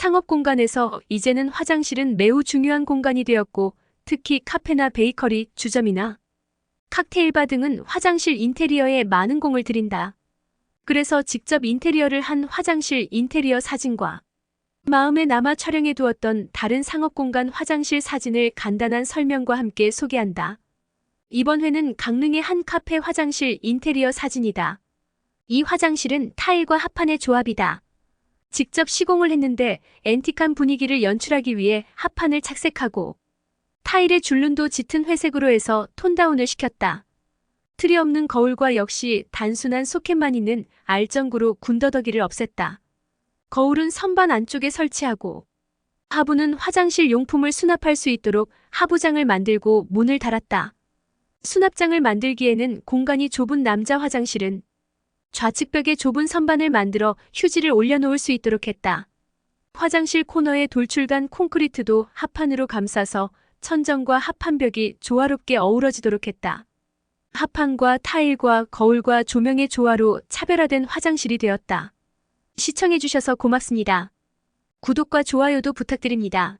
상업 공간에서 이제는 화장실은 매우 중요한 공간이 되었고 특히 카페나 베이커리, 주점이나 칵테일바 등은 화장실 인테리어에 많은 공을 들인다. 그래서 직접 인테리어를 한 화장실 인테리어 사진과 마음에 남아 촬영해 두었던 다른 상업 공간 화장실 사진을 간단한 설명과 함께 소개한다. 이번 회는 강릉의 한 카페 화장실 인테리어 사진이다. 이 화장실은 타일과 합판의 조합이다. 직접 시공을 했는데 앤틱한 분위기를 연출하기 위해 합판을 착색하고 타일의 줄눈도 짙은 회색으로 해서 톤다운을 시켰다. 틀이 없는 거울과 역시 단순한 소켓만 있는 알전구로 군더더기를 없앴다. 거울은 선반 안쪽에 설치하고 하부는 화장실 용품을 수납할 수 있도록 하부장을 만들고 문을 달았다. 수납장을 만들기에는 공간이 좁은 남자 화장실은 좌측벽에 좁은 선반을 만들어 휴지를 올려놓을 수 있도록 했다. 화장실 코너의 돌출간 콘크리트도 합판으로 감싸서 천정과 합판벽이 조화롭게 어우러지도록 했다. 합판과 타일과 거울과 조명의 조화로 차별화된 화장실이 되었다. 시청해주셔서 고맙습니다. 구독과 좋아요도 부탁드립니다.